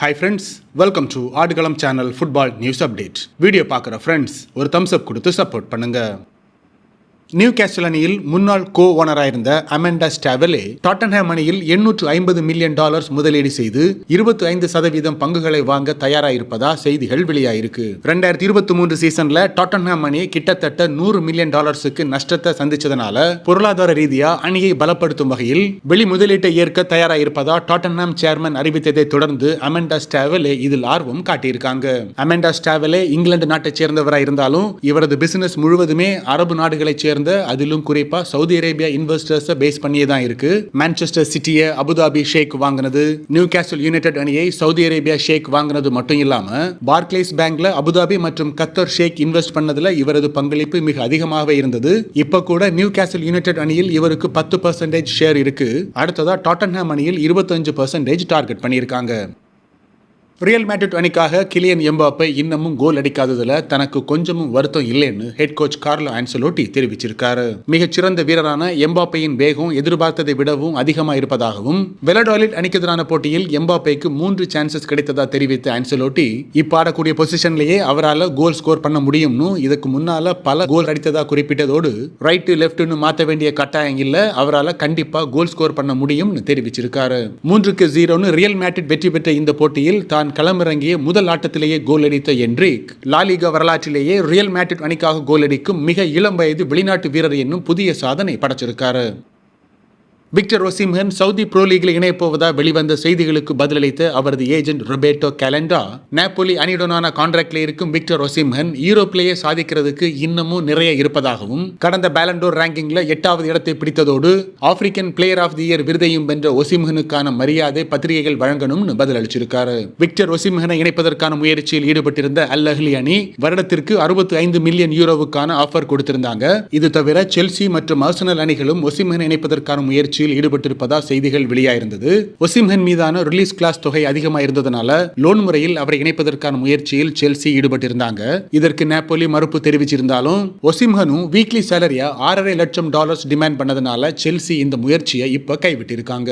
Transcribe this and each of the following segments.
Hi friends welcome to Aadukalam channel football news update video பார்க்குற friends ஒரு thumbs up கொடுத்து support பண்ணுங்கள் new castle அணியில் முன்னாள் கோ ஓனராயிருந்த அமெண்டா ஸ்டாவலே டாட்டன்ஹாம் அணியில் எண்ணூற்று ஐம்பது மில்லியன் டாலர்ஸ் முதலீடு செய்து இருபத்தி ஐந்து சதவீதம் பங்குகளை வாங்க தயாராயிருப்பதா செய்திகள் வெளியாயிருக்கு. ரெண்டாயிரத்தி இருபத்தி மூன்று சீசன்ல டாட்டன்ஹாம் அணி கிட்டத்தட்ட நூறு மில்லியன் டாலர்ஸுக்கு நஷ்டத்தை சந்திச்சதனால பொருளாதார ரீதியா அணியை பலப்படுத்தும் வகையில் வெளி முதலீட்டை ஏற்க தயாராயிருப்பதா டாட்டன்ஹாம் சேர்மன் அறிவித்ததை தொடர்ந்து அமெண்டா ஸ்டாவலே இதில் ஆர்வம் காட்டியிருக்காங்க. அமெண்டா ஸ்டாவெலே இங்கிலாந்து நாட்டைச் சேர்ந்தவராக இருந்தாலும் இவரது பிசினஸ் முழுவதுமே அரபு நாடுகளைச் சேர்ந்த அதிலும் குறிப்பா சவுதி அரேபியா இன்வெஸ்டர்ஸை பேஸ் பண்ணியே தான் இருக்கு. மான்செஸ்டர் சிட்டியை அபுதாபி ஷேக் வாங்கினது. நியூ கேசல் யுனைடெட் அணியை சவுதி அரேபியா ஷேக் வாங்கினது மட்டும் இல்லாம பார்க்லேஸ் பேங்க்ல அபுதாபி மற்றும் கத்தர் ஷேக் இன்வெஸ்ட் பண்ணதுல இவரது பங்களிப்பு மிக அதிகமாகவே இருந்தது. இப்ப கூட நியூ கேசல் யுனைடெட் அணியில் இவருக்கு பத்து பர்சன்டேஜ் ஷேர் இருக்கு. அடுத்ததா டாட்டன்ஹாம் அணியில் இருபத்தஞ்சு பர்சன்டேஜ் டார்கெட் பண்ணியிருக்காங்க. ரியல் மேட்ரிட் அணிக்காக கிலியன் எம்பாப்பை இன்னமும் கோல் அடிக்காததுல தனக்கு கொஞ்சமும் வருத்தம் இல்லைன்னு ஹெட் கோச் கார்லோ ஆன்சலோட்டி தெரிவிச்சிருக்காரு. மிகச்சிறந்த வீரரான எம்பாப்பையின் வேகம் எதிர்பார்த்ததை விடவும் அதிகமாக இருப்பதாகவும் வெலடாலிட் அணிக்கு எதிரான போட்டியில் எம்பாப்பைக்கு மூன்று சான்சஸ் கிடைத்ததா தெரிவித்த ஆன்சலோட்டி இப்ப ஆடக்கூடிய பொசிஷன்லயே அவரால் கோல் ஸ்கோர் பண்ண முடியும்னு இதுக்கு முன்னால பல கோல் அடித்ததா குறிப்பிட்டதோடு ரைட்டு லெஃப்ட்னு மாற்ற வேண்டிய கட்டாயம் இல்ல அவரால் கண்டிப்பா கோல் ஸ்கோர் பண்ண முடியும்னு தெரிவிச்சிருக்காரு. மூன்றுக்கு ஜீரோன்னு ரியல் மேட்ரிட் வெற்றி பெற்ற இந்த போட்டியில் தான் களமிறங்கிய முதல் ஆட்டத்திலேயே கோல் அடித்த என்ரிக் லாலிகா வரலாற்றிலேயே ரியல் மேட்ரிட் அணிக்காக கோல் அடிக்கும் மிக இளம் வயது வெளிநாட்டு வீரர் என்னும் புதிய சாதனை படைச்சிருக்காரு. விக்டர் ஒசிம்ஹன் சவுதி ப்ரோ லீகில் இணையப்போவதா வெளிவந்த செய்திகளுக்கு பதிலளித்த அவரது ஏஜென்ட் ரொபேட்டோ கேலண்டா நாப்போலி அணியுடனான கான்ட்ராக்ட்ல இருக்கும் விக்டர் ஒசிம்ஹன் யூரோப்லேயே சாதிக்கிறதுக்கு இன்னமும் நிறைய இருப்பதாகவும் கடந்த பேலண்டோர் ரேங்கிங்ல எட்டாவது இடத்தை பிடித்ததோடு African player of the year விருதையும் வென்ற ஒசிம்ஹனுக்கான மரியாதை பத்திரிகைகள் வழங்கணும்னு பதிலளிச்சிருக்காரு. விக்டர் ஒசிம்ஹனை இணைப்பதற்கான முயற்சியில் ஈடுபட்டிருந்த அல் அஹ்லி அணி வருடத்திற்கு அறுபத்தி ஐந்து மில்லியன் யூரோவுக்கான ஆஃபர் கொடுத்திருந்தாங்க. இது தவிர செல்சி மற்றும் ஆர்சனல் அணிகளும் ஒசிம்ஹனை இணைப்பதற்கான முயற்சி முயற்சியில் ஈடுபட்டிருப்பதா செய்திகள் வெளியாயிருந்தது. ஒசிம்ஹன் மீதான ரிலீஸ் கிளாஸ் தொகை அதிகமாக இருந்ததனால லோன் முறையில் அவரை இணைப்பதற்கான முயற்சியில் செல்சி ஈடுபட்டிருந்தாங்க. இதற்கு நேப்போலி மறுப்பு தெரிவிச்சிருந்தாலும் ஒசிம்ஹனும் வீக்லி சேலரியா ஆறரை லட்சம் டாலர்ஸ் டிமாண்ட் பண்ணதுனால செல்சி இந்த முயற்சியை இப்ப கைவிட்டிருக்காங்க.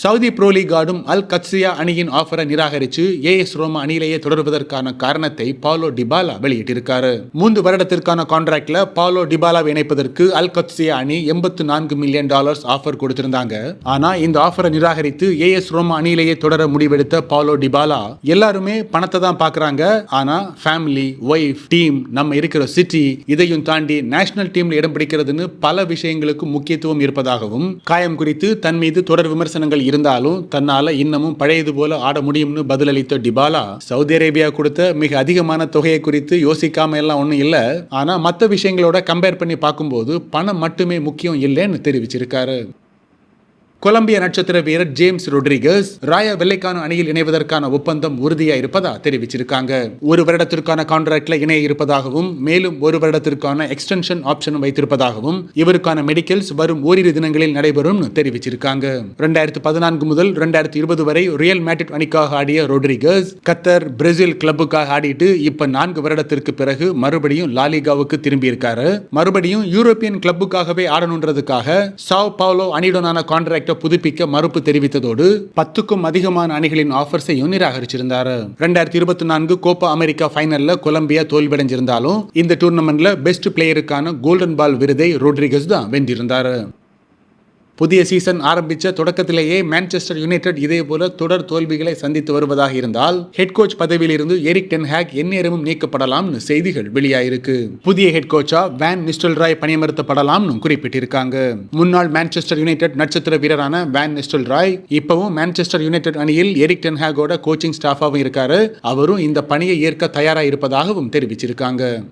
சவுதி ப்ரோ லீக் ஆடும் அல் கத்சியா அணியின் ஆஃபரை நிராகரித்து ஏஎஸ் ரோமா அணியிலேயே தொடர்வதற்கான காரணத்தை பாலோ டிபாலா வெளியிட்டிருக்காரு. மூன்று வருடத்திற்கான கான்ட்ராக்ட்ல பாலோ டிபாலாவை இணைப்பதற்கு அல் கத்சியா அணி எண்பத்து நான்கு மில்லியன் டாலர்ஸ் ஆஃபர் கொடுத்திருந்தாங்க. ஆனா இந்த ஆஃபரை நிராகரித்து ஏஎஸ் ரோமா அணியிலேயே தொடர முடிவெடுத்த பாலோ டிபாலா எல்லாருமே பணத்தை தான் பாக்குறாங்க. ஆனா ஃபேமிலி ஒய்ஃப் டீம் நம்ம இருக்கிற சிட்டி இதையும் தாண்டி நேஷனல் டீம்ல இடம் பிடிக்கிறதுன்னு பல விஷயங்களுக்கு முக்கியத்துவம் இருப்பதாகவும் காயம் குறித்து தன் மீது தொடர் விமர்சனங்கள் இருந்தாலும் தன்னால இன்னமும் பழையது போல ஆட முடியும்னு பதிலளித்த டிபாலா சவுதி அரேபியா கொடுத்த மிக அதிகமான தொகையை குறித்து யோசிக்காம எல்லாம் ஒன்றும் இல்லை. ஆனா மற்ற விஷயங்களோட கம்பேர் பண்ணி பார்க்கும்போது பணம் மட்டுமே முக்கியம் இல்லைன்னு தெரிவிச்சிருக்காரு. கொலம்பிய நட்சத்திர வீரர் ஜேம்ஸ் ரொட்ரிகஸ் ராயா வெள்ளைக்கான அணியில் இணைவதற்கான ஒப்பந்தம் உறுதியா இருப்பதா தெரிவிச்சிருக்காங்க. ஒரு வருடத்திற்கான கான்ட்ராக்ட்ல இணைய இருப்பதாகவும் மேலும் ஒரு வருடத்திற்கான எக்ஸ்டென்ஷன் ஆப்ஷனும் வைத்திருப்பதாகவும் இவருக்கான மெடிக்கல்ஸ் வரும் ஓரிரு தினங்களில் நடைபெறும் தெரிவிச்சிருக்காங்க. ரெண்டாயிரத்து பதினான்கு முதல் ரெண்டாயிரத்தி இருபது வரை ரியல் மேட்ரிட் அணிக்காக ஆடிய ரொட்ரிகஸ் கத்தர் பிரேசில் கிளப்புக்காக ஆடிட்டு இப்ப நான்கு வருடத்திற்கு பிறகு மறுபடியும் லாலிகாவுக்கு திரும்பியிருக்காரு. மறுபடியும் யூரோப்பியன் கிளப்புக்காகவே ஆடணுன்றதுக்காக சாவ் பாவ்லோ அணியுடனான கான்ட்ராக்டை புதுப்பிக்க மறுப்பு தெரிவித்ததோடு பத்துக்கும் அதிகமான அணிகளின் ஆஃபர்ஸையும் நிராகரிச்சிருந்தார். ரெண்டாயிரத்தி இருபத்தி நான்கு கோப்பா அமெரிக்கா ஃபைனல்ல கொலம்பியா தோல்வியடைஞ்சிருந்தாலும் இந்த டூர்னமெண்ட்ல பெஸ்ட் பிளேயருக்கான கோல்டன் பால் விருதை ரோட்ரிகஸ் தான் வென்றிருந்தார். புதிய சீசன் ஆரம்பித்த தொடக்கத்திலேயே மான்செஸ்டர் யுனைடெட் இதே போல தொடர் தோல்விகளை சந்தித்து வருவதாக இருந்தால் ஹெட் கோச் பதவியிலிருந்து எரிக் டென் ஹேக் எந்நேரமும் நீக்கப்படலாம்னு செய்திகள் வெளியாயிருக்கு. புதிய ஹெட் கோச்சா வேன் நிஸ்டல் ராய் பணியமர்த்தப்படலாம்னு குறிப்பிட்டிருக்காங்க. முன்னாள் மான்செஸ்டர் யுனைடெட் நட்சத்திர வீரரான வேன் நிஸ்டல் ராய் இப்பவும் மான்செஸ்டர் யுனைடெட் அணியில் எரிக் டென்ஹேகோட கோச்சிங் ஸ்டாஃபாகவும் இருக்காரு. அவரும் இந்த பணியை ஏற்க தயாராக இருப்பதாகவும் தெரிவிச்சிருக்காங்க.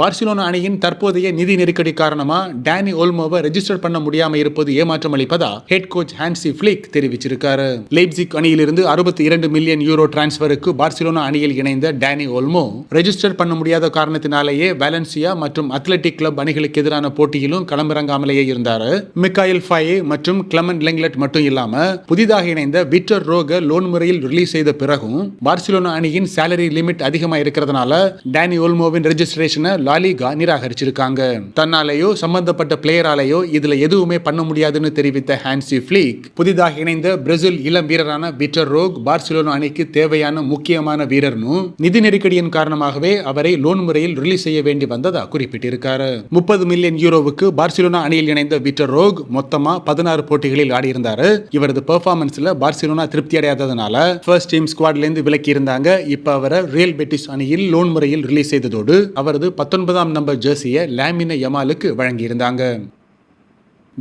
பார்சிலோனா அணியின் தற்போதைய நிதி நெருக்கடி காரணமாக டேனி ஓல்மோவை ரெஜிஸ்டர் பண்ண முடியாமல் இருப்பது ஏமாற்றம் அளிப்பதா? ஹெட் கோச் ஹான்சி ஃபிளிக் தெரிவிச்சிருக்காரு. லைப்சிக் அணியிலிருந்து அறுபத்தி இரண்டு மில்லியன் யூரோ டிரான்ஸ்பருக்கு பார்சிலோனா அணியில் இணைந்த டேனி ஓல்மோ ரெஜிஸ்டர் பண்ண முடியாத காரணத்தினாலேயே வேலன்சியா மற்றும் அத்லெட்டிக் கிளப் அணிகளுக்கு எதிரான போட்டியிலும் களமிறங்காமலேயே இருந்தார். மிக்காயில் ஃபாயே மற்றும் கிளமன் லெங்லெட் மட்டும் இல்லாம புதிதாக இணைந்த விக்டர் ரோக லோன் முறையில் ரிலீஸ் செய்த பிறகும் பார்சிலோனா அணியின் சேலரி லிமிட் அதிகமாக இருக்கிறதுனால டேனி ஓல்மோவின் ரெஜிஸ்ட்ரேஷனை லாலிகா நிராகரிச்சிருக்காங்க. தன்னாலேயோ சம்பந்தப்பட்ட பிளேயராலேயோ இதுல எதுவுமே பண்ண முடியாதுன்னு தெரிவித்த ஹான்சி ஃபிளிக் புதிதாக இணைந்த பிரேசில் இளம் வீரரான பீட்டர் ரோக் பார்சிலோனா அணிக்கு தேவையான முக்கியமான வீரர்னு நிதி நெருக்கடியின் காரணமாகவே அவரை லோன் முறையில் ரிலீஸ் செய்ய வேண்டி வந்ததா குறிப்பிட்டிருக்காரு. முப்பது மில்லியன் யூரோவுக்கு பார்சிலோனா அணியில் இணைந்த பீட்டர் ரோக் மொத்தமா பதினாறு போட்டிகளில் ஆடியிருந்தாரு. இவரது பெர்ஃபார்மன்ஸ்ல பார்சிலோனா திருப்தி அடையாததுனால ஃபர்ஸ்ட் டீம் ஸ்குவாட்ல இருந்து விலக்கி இருந்தாங்க இப்ப அவரை ரியல் பெட்டிஸ் அணியில் லோன் முறையில் ரிலீஸ் செய்ததோடு அவரது பத்தொன்பதாம் நம்பர் ஜெர்சியை லாமின யமாலுக்கு வழங்கியிருந்தாங்க.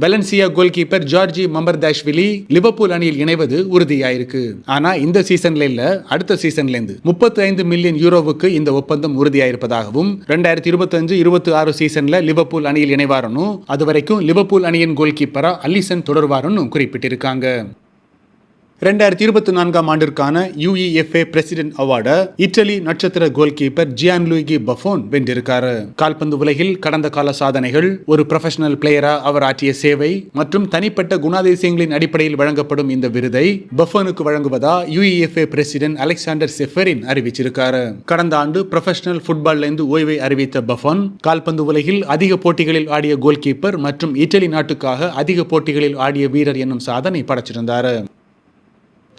Valencia goalkeeper Giorgi Mamardashvili Liverpool அணியில் இணைவது உறுதியாயிருக்கு. ஆனா இந்த சீசன்ல இல்ல அடுத்த சீசன்ல இருந்து முப்பத்தி ஐந்து மில்லியன் யூரோவுக்கு இந்த ஒப்பந்தம் உறுதியாயிருப்பதாகவும் ரெண்டாயிரத்தி இருபத்தஞ்சு இருபத்தி ஆறு சீசன்ல லிவர்பூல் அணியில் இணைவாரனும் அது வரைக்கும் லிவர்பூல் அணியின் கோல் கீப்பரா அல்லிசன் தொடர்வாருன்னு குறிப்பிட்டிருக்காங்க. ரெண்டாயிரத்தி இருபத்தி நான்காம் ஆண்டிற்கான யூஇஎஃப்ஏ பிரசிடென்ட் அவார்டை இட்டலி நட்சத்திர கோல் கீப்பர் ஜியான் லூயிகி பஃபோன் வென்றிருக்காரு. கால்பந்து உலகில் கடந்த கால சாதனைகள் ஒரு ப்ரொஃபஷனல் பிளேயரா அவர் ஆற்றிய சேவை மற்றும் தனிப்பட்ட குணாதிசயங்களின் அடிப்படையில் வழங்கப்படும் இந்த விருதை பஃபோனுக்கு வழங்குவதா யூஇஎஃப்ஏ பிரசிடென்ட் அலெக்சாண்டர் செஃபரின் அறிவிச்சிருக்காரு. கடந்த ஆண்டு ப்ரொஃபஷனல் ஃபுட்பால்ல இருந்து ஓய்வை அறிவித்த பஃபோன் கால்பந்து உலகில் அதிக போட்டிகளில் ஆடிய கோல் கீப்பர் மற்றும் இட்டலி நாட்டுக்காக அதிக போட்டிகளில் ஆடிய வீரர் என்னும் சாதனை படைச்சிருந்தார்.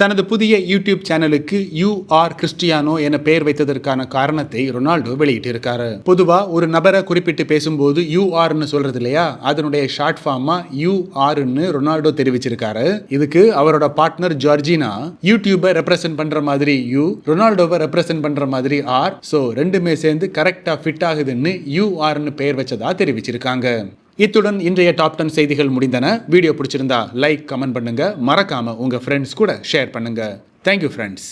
தனது புதிய யூடியூப் சேனலுக்கு யூ ஆர் கிறிஸ்டியானோ என பெயர் வைத்ததற்கான காரணத்தை ரொனால்டோ வெளியிட்டிருக்காரு. பொதுவா ஒரு நபரை குறிப்பிட்டு பேசும்போது யூ ஆர்னு சொல்றது இல்லையா? அதனுடைய ஷார்ட் ஃபார்மா யூ ஆர்னு ரொனால்டோ தெரிவிச்சிருக்காரு. இதுக்கு அவரோட பார்ட்னர் ஜார்ஜினா யூடியூபை ரெப்ரசென்ட் பண்ற மாதிரி யூ ரொனால்டோவை ரெப்ரசென்ட் பண்ற மாதிரி ஆர். ஸோ ரெண்டுமே சேர்ந்து கரெக்டா ஃபிட் ஆகுதுன்னு யூ ஆர்னு பெயர் வச்சதா தெரிவிச்சிருக்காங்க. இத்துடன் இன்றைய டாப் டென் செய்திகள் முடிந்தன. வீடியோ பிடிச்சிருந்தா லைக் கமெண்ட் பண்ணுங்க. மறக்காம உங்க ஃப்ரெண்ட்ஸ் கூட ஷேர் பண்ணுங்க. Thank you friends